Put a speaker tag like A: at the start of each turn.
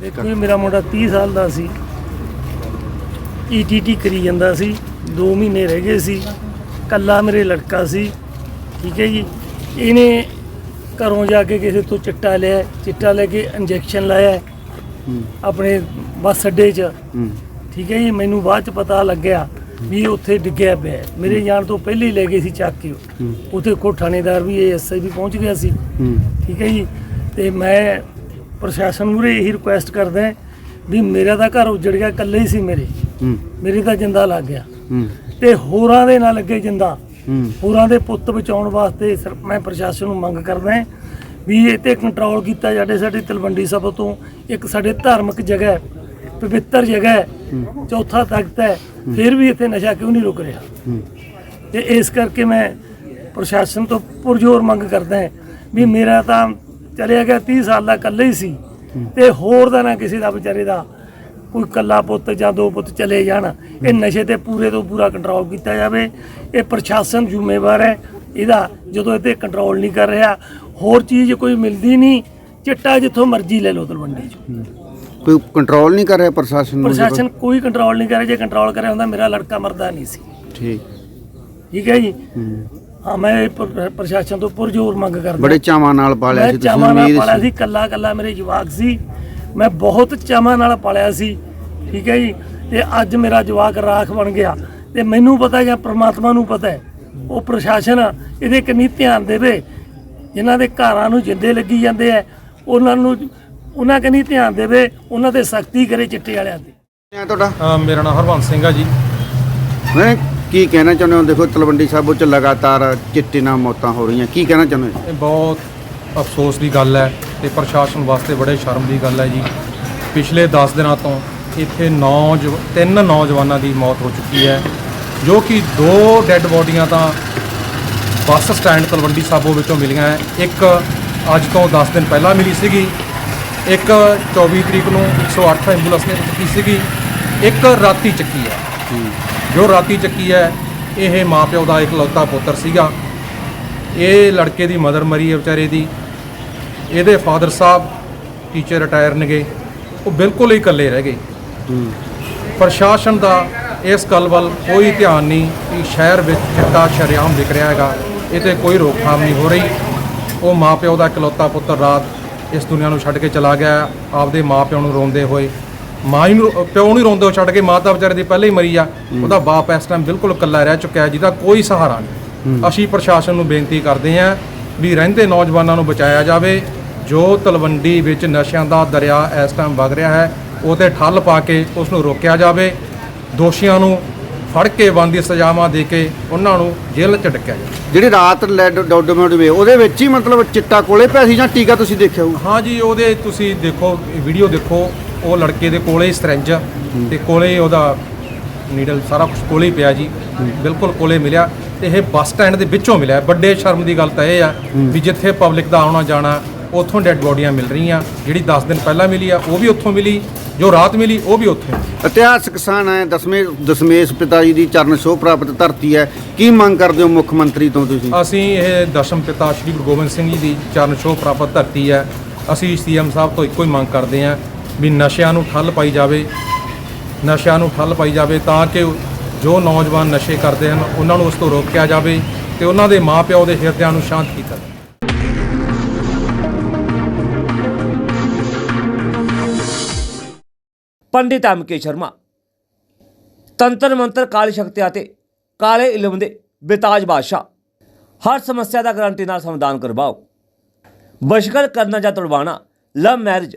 A: ਦੇਖੋ ਜੀ ਮੇਰਾ ਮੁੰਡਾ 30 ਸਾਲ ਦਾ ਸੀ। ਈਟੀਟੀ ਕਰੀ ਜਾਂਦਾ ਸੀ। 2 ਮਹੀਨੇ ਰਹਿ ਗਏ ਸੀ। ਕੱਲਾ ਮੇਰੇ ਲੜਕਾ ਸੀ। ਠੀਕ ਹੈ ਜੀ? ਇਹਨੇ ਘਰੋਂ ਜਾ ਕੇ ਕਿਸੇ ਤੋਂ ਚਿੱਟਾ ਲਿਆ। ਚਿੱਟਾ ਲੈ ਕੇ ਇੰਜੈਕਸ਼ਨ ਲਾਇਆ। ਆਪਣੇ ਬੱਸ ਅੱਡੇ 'ਚ। ਠੀਕ ਹੈ ਜੀ? ਮੈਨੂੰ ਬਾਅਦ ਚ ਪਤਾ ਲੱਗਿਆ ਵੀ ਉੱਥੇ ਡਿੱਗਿਆ ਪਿਆ। ਮੇਰੇ ਜਾਣ ਤੋਂ ਪਹਿਲੇ ਹੀ ਲੈ ਗਏ ਸੀ ਚੱਕ ਕੇ। ਉੱਥੇ ਕੋ ਥਾਣੇਦਾਰ ਵੀ ਐਸਆਈ ਵੀ ਪਹੁੰਚ ਗਿਆ ਸੀ। ਠੀਕ ਹੈ ਜੀ? ਤੇ ਮੈਂ ਪ੍ਰਸ਼ਾਸਨ ਮੂਹਰੇ ਇਹੀ ਰਿਕੁਐਸਟ ਕਰਦਾ ਵੀ ਮੇਰਾ ਤਾਂ ਘਰ ਉਜੜ ਗਿਆ ਇਕੱਲੇ ਹੀ ਸੀ ਮੇਰੇ। ਮੇਰੇ ਤਾਂ ਜਿੰਦਾ ਲੱਗ ਗਿਆ। ਤੇ ਹੋਰਾਂ ਦੇ ਨਾਲ ਲੱਗੇ ਜਿੰਦਾ। ਹੋਰਾਂ ਦੇ ਪੁੱਤ ਬਚਾਉਣ ਵਾਸਤੇ ਮੈਂ ਪ੍ਰਸ਼ਾਸਨ ਨੂੰ ਮੰਗ ਕਰਦਾ ਵੀ ਇਹ ਤੇ ਕੰਟਰੋਲ ਕੀਤਾ ਜਾਵੇ ਸਾਡੀ ਤਲਵੰਡੀ ਸਭਾ ਤੋਂ ਇੱਕ ਸਾਡੇ ਧਾਰਮਿਕ ਜਗ੍ਹਾ ਹੈ ਪਵਿੱਤਰ ਜਗ੍ਹਾ ਹੈ ਚੌਥਾ ਤਖਤ ਹੈ ਫਿਰ ਵੀ ਇੱਥੇ ਨਸ਼ਾ ਕਿਉਂ ਨਹੀਂ ਰੁਕ ਰਿਹਾ? ਤੇ ਇਸ ਕਰਕੇ ਮੈਂ ਪ੍ਰਸ਼ਾਸਨ ਤੋਂ ਪੁਰਜ਼ੋਰ ਮੰਗ ਕਰਦਾ ਹਾਂ ਵੀ ਮੇਰਾ ਤਾਂ ਚਲਿਆ ਗਿਆ 30 ਸਾਲ ਦਾ ਇਕੱਲੇ ਹੀ ਸੀ। ਤੇ ਹੋਰ ਦਾ ਨਾ ਕਿਸੇ ਦਾ ਵਿਚਾਰੇ ਦਾ ਕੋਈ ਕੱਲਾ ਪੁੱਤ ਜਾਂ ਦੋ ਪੁੱਤ ਚਲੇ ਜਾਣ। ਇਹ ਨਸ਼ੇ ਤੇ ਪੂਰੇ ਤੋਂ ਪੂਰਾ ਕੰਟਰੋਲ ਕੀਤਾ ਜਾਵੇ। ਇਹ ਪ੍ਰਸ਼ਾਸਨ ਜ਼ਿੰਮੇਵਾਰ ਹੈ। ਇਹਦਾ ਜਦੋਂ ਇਹ ਤੇ ਕੰਟਰੋਲ ਨਹੀਂ ਕਰ ਰਿਹਾ ਹੋਰ ਚੀਜ਼ ਕੋਈ ਮਿਲਦੀ ਨਹੀਂ। ਚਿੱਟਾ ਜਿੱਥੋਂ ਮਰਜ਼ੀ ਲੈ ਲਓ ਤਲਵੰਡੀ ਚ।
B: ਕੋਈ ਕੰਟਰੋਲ ਨਹੀਂ ਕਰ ਰਿਹਾ ਪ੍ਰਸ਼ਾਸਨ ਨੂੰ
A: ਪ੍ਰਸ਼ਾਸਨ ਕੋਈ ਕੰਟਰੋਲ ਨਹੀਂ ਕਰ ਰਿਹਾ। ਜੇ ਕੰਟਰੋਲ ਕਰਿਆ ਹੁੰਦਾ ਮੇਰਾ ਲੜਕਾ ਮਰਦਾ ਨਹੀਂ ਸੀ।
B: ਠੀਕ।
A: ਠੀਕ ਹੈ ਜੀ?
B: ਹੂੰ
A: ਮੈਂ ਇਹ ਪ੍ਰ- ਪ੍ਰਸ਼ਾਸਨ ਤੋਂ ਪੁਰਜ਼ੋਰ ਮੰਗ ਕਰਦਾ
B: ਬੜੇ ਚਾਵਾਂ ਨਾਲ ਪਾਲਿਆ
A: ਮੈਂ
B: ਸੀ ਤੁਸੀਂ
A: ਚਾਵਾਂ ਨਾਲ
B: ਉਮੀਦ
A: ਪਾਲਿਆ
B: ਸੀ।
A: ਸੀ ਕੱਲਾ ਕੱਲਾ ਮੇਰੇ ਜਵਾਕ ਸੀ। ਮੈਂ ਬਹੁਤ ਚਾਵਾਂ ਨਾਲ ਪਾਲਿਆ ਸੀ ਠੀਕ ਹੈ ਜੀ? ਤੇ ਅੱਜ ਮੇਰਾ ਜਵਾਕ ਰਾਖ ਬਣ ਗਿਆ। ਤੇ ਮੈਨੂੰ ਪਤਾ ਜਾਂ ਪ੍ਰਮਾਤਮਾ ਨੂੰ ਪਤਾ ਹੈ ਉਹ ਪ੍ਰਸ਼ਾਸਨ ਇਹਦੇ ਕੰਨੀ ਧਿਆਨ ਦੇਵੇ। ਜਿਨ੍ਹਾਂ ਦੇ ਘਰਾਂ ਨੂੰ ਜਿੰਦੇ ਲੱਗੀ ਜਾਂਦੇ ਆ ਉਹਨਾਂ ਨੂੰ ਉਹਨਾਂ ਕੰਨੀ ਧਿਆਨ ਦੇਵੇ ਉਹਨਾਂ ਤੇ ਸਖਤੀ ਕਰੇ ਚਿੱਟੇ ਵਾਲਿਆਂ ਤੇ।
B: ਹੈ ਤੁਹਾਡਾ?
C: ਅ, ਮੇਰਾ ਨਾਮ ਹਰਵੰਸ ਸਿੰਘ ਆ ਜੀ।
B: ਮੈਂ ਕੀ ਕਹਿਣਾ ਚਾਹੁੰਦੇ ਹੋ? ਦੇਖੋ ਤਲਵੰਡੀ ਸਾਬੋ ਚ ਲਗਾਤਾਰ ਚਿੱਟੇ ਨਾਲ ਮੌਤਾਂ ਹੋ ਰਹੀਆਂ। ਕੀ ਕਹਿਣਾ ਚਾਹੁੰਦੇ ਹੋ?
C: ਇਹ ਬਹੁਤ ਅਫਸੋਸ ਦੀ ਗੱਲ ਹੈ ਤੇ ਪ੍ਰਸ਼ਾਸਨ ਵਾਸਤੇ ਬੜੇ ਸ਼ਰਮ ਦੀ ਗੱਲ ਹੈ ਜੀ। ਪਿਛਲੇ 10 ਦਿਨਾਂ ਤੋਂ ਇੱਥੇ ਨੌ ਤਿੰਨ ਨੌਜਵਾਨਾਂ ਦੀ ਮੌਤ ਹੋ ਚੁੱਕੀ ਹੈ ਜੋ ਕਿ ਦੋ ਡੈੱਡ ਬੋਡੀਆਂ ਤਾਂ ਬੱਸ ਸਟੈਂਡ ਤਲਵੰਡੀ ਸਾਬੋ ਵਿੱਚੋਂ ਮਿਲੀਆਂ ਹੈ। ਇੱਕ ਅੱਜ ਤੋਂ 10 ਦਿਨ ਪਹਿਲਾਂ ਮਿਲੀ ਸੀਗੀ ਇੱਕ 24 ਤਰੀਕ ਨੂੰ 108 ਐਂਬੂਲੈਂਸ ਨੇ ਚੱਕੀ ਸੀਗੀ ਇੱਕ ਰਾਤੀ ਚੱਕੀ ਹੈ। ਜੋ ਰਾਤੀ ਚੱਕੀ ਹੈ ਇਹ ਮਾਪਿਓ ਦਾ ਇਕਲੌਤਾ ਪੁੱਤਰ ਸੀਗਾ। ਇਹ ਲੜਕੇ ਦੀ ਮਦਰ ਮਰੀ ਹੈ ਵਿਚਾਰੇ ਦੀ। ਇਹਦੇ ਫਾਦਰ ਸਾਹਿਬ ਟੀਚਰ ਰਿਟਾਇਰ ਨੇਗੇ ਉਹ ਬਿਲਕੁਲ ਹੀ ਇਕੱਲੇ ਰਹਿ ਗਏ। ਪ੍ਰਸ਼ਾਸਨ ਦਾ ਇਸ ਗੱਲ ਵੱਲ ਕੋਈ ਧਿਆਨ ਨਹੀਂ ਕਿ ਸ਼ਹਿਰ ਵਿੱਚ ਚਿੱਟਾ ਸ਼ਰੇਆਮ ਵਿਕ ਰਿਹਾ ਹੈਗਾ। ਇਹ ਤੇ ਕੋਈ ਰੋਕਥਾਮ ਨਹੀਂ ਹੋ ਰਹੀ। ਉਹ ਮਾਪਿਓ ਦਾ ਇਕਲੌਤਾ ਪੁੱਤਰ ਰਾਤ ਇਸ ਦੁਨੀਆ ਨੂੰ ਛੱਡ ਕੇ ਚਲਾ ਗਿਆ। ਆਪਦੇ ਮਾਪਿਆਂ ਨੂੰ ਰੋਂਦੇ ਹੋਏ ਮਾਂ ਹੀ ਨੂੰ ਪਿਓ ਨੂੰ ਹੀ ਰੋਂਦੇ ਹੋ ਛੱਡ ਕੇ ਮਾਤਾ ਵਿਚਾਰੇ ਦੀ ਪਹਿਲੇ ਹੀ ਮਰੀ ਆ। ਉਹਦਾ ਬਾਪ ਇਸ ਟਾਈਮ ਬਿਲਕੁਲ ਇਕੱਲਾ ਰਹਿ ਚੁੱਕਿਆ ਹੈ, ਜਿਹਦਾ ਕੋਈ ਸਹਾਰਾ ਨਹੀਂ। ਅਸੀਂ ਪ੍ਰਸ਼ਾਸਨ ਨੂੰ ਬੇਨਤੀ ਕਰਦੇ ਹਾਂ ਵੀ ਰਹਿੰਦੇ ਨੌਜਵਾਨਾਂ ਨੂੰ ਬਚਾਇਆ ਜਾਵੇ। ਜੋ ਤਲਵੰਡੀ ਵਿੱਚ ਨਸ਼ਿਆਂ ਦਾ ਦਰਿਆ ਇਸ ਟਾਈਮ ਵਗ ਰਿਹਾ ਹੈ ਉਹ ਤੇ ਠੱਲ ਪਾ ਕੇ ਉਸ ਨੂੰ ਰੋਕਿਆ ਜਾਵੇ। ਦੋਸ਼ੀਆਂ ਨੂੰ ਫੜ ਕੇ ਬੰਦੀ ਸਜ਼ਾਵਾਂ ਦੇ ਕੇ ਉਹਨਾਂ ਨੂੰ ਜੇਲ੍ਹ ਚ ਡੱਕਿਆ ਜਾਵੇ।
B: ਜਿਹੜੀ ਰਾਤ ਲੈਡ ਡਾਕੂਮੈਂਟ ਵੇ ਉਹਦੇ ਵਿੱਚ ਹੀ ਮਤਲਬ ਚਿੱਟਾ ਕੋਲੇ ਪਿਆ ਸੀ ਜਾਂ ਟੀਕਾ ਤੁਸੀਂ ਦੇਖਿਆ ਹੋਊ?
C: ਹਾਂ ਜੀ ਉਹਦੇ ਤੁਸੀਂ ਦੇਖੋ ਵੀਡੀਓ ਦੇਖੋ। ਉਹ ਲੜਕੇ ਦੇ ਕੋਲੇ ਹੀ। ਸਿਰੰਜ ਤੇ ਕੋਲੇ ਉਹਦਾ ਨੀਡਲ ਸਾਰਾ ਕੁਝ ਕੋਲੇ ਹੀ ਪਿਆ ਜੀ। ਬਿਲਕੁਲ ਕੋਲੇ ਮਿਲਿਆ ਤੇ ਇਹ ਬੱਸ ਸਟੈਂਡ ਦੇ ਵਿੱਚੋਂ ਮਿਲਿਆ। ਵੱਡੇ ਸ਼ਰਮ ਦੀ ਗੱਲ ਤਾਂ ਇਹ ਆ ਵੀ ਜਿੱਥੇ ਪਬਲਿਕ ਦਾ ਆਉਣਾ ਜਾਣਾ ਉੱਥੋਂ ਡੈੱਡ ਬੋਡੀਆਂ ਮਿਲ ਰਹੀਆਂ ਜਿਹੜੀ 10 ਦਿਨ ਪਹਿਲਾਂ ਮਿਲੀ ਆ ਉਹ ਵੀ ਉੱਥੋਂ ਮਿਲੀ ਜੋ ਰਾਤ ਮਿਲੀ ਉਹ ਵੀ ਉੱਥੋਂ।
B: ਇਤਿਹਾਸਕ ਸਥਾਨ ਹੈ ਦਸਵੇਂ ਦਸਮੇਸ਼ ਪਿਤਾ ਜੀ ਦੀ ਚਰਨ ਛੋਹ ਪ੍ਰਾਪਤ ਧਰਤੀ ਹੈ। ਕੀ ਮੰਗ ਕਰਦੇ ਹੋ ਮੁੱਖ ਮੰਤਰੀ ਤੋਂ ਤੁਸੀਂ?
C: ਅਸੀਂ ਇਹ ਦਸ਼ਮ ਪਿਤਾ ਸ੍ਰੀ ਗੁਰੂ ਗੋਬਿੰਦ ਸਿੰਘ ਜੀ ਦੀ ਚਰਨ ਛੋਹ ਪ੍ਰਾਪਤ ਧਰਤੀ ਹੈ। ਅਸੀਂ ਸੀਐਮ ਸਾਹਿਬ ਤੋਂ ਇੱਕੋ ਹੀ ਮੰਗ ਕਰਦੇ ਹਾਂ ਵੀ ਨਸ਼ਿਆਂ ਨੂੰ ਠੱਲ ਪਾਈ ਜਾਵੇ, ਨਸ਼ਿਆਂ ਨੂੰ ਠੱਲ ਪਾਈ ਜਾਵੇ ਤਾਂ ਕਿ ਜੋ ਨੌਜਵਾਨ ਨਸ਼ੇ ਕਰਦੇ ਹਨ, ਉਹਨਾਂ ਨੂੰ ਉਸ ਤੋਂ ਰੋਕਿਆ ਜਾਵੇ ਤੇ ਉਹਨਾਂ ਦੇ ਮਾਪਿਓ ਦੇ ਹਿਰਦਿਆਂ ਨੂੰ ਸ਼ਾਂਤ ਕੀਤਾ ਜਾਵੇ
D: ਪੰਡਿਤ ਐਮ.ਕੇ. ਸ਼ਰਮਾ, ਤੰਤਰ ਮੰਤਰ ਕਾਲੀ ਸ਼ਕਤੀਆਂ ਤੇ ਕਾਲੇ ਇਲਮ ਦੇ ਬੇਤਾਜ ਬਾਦਸ਼ਾਹ, ਹਰ ਸਮੱਸਿਆ ਦਾ ਗਰੰਟੀ ਨਾਲ ਸਮਾਧਾਨ ਕਰਵਾਓ ਬਸ਼ਕਰ ਕਰਨਾ ਜਾਂ ਤੁੜਵਾਣਾ ਲਵ ਮੈਰਿਜ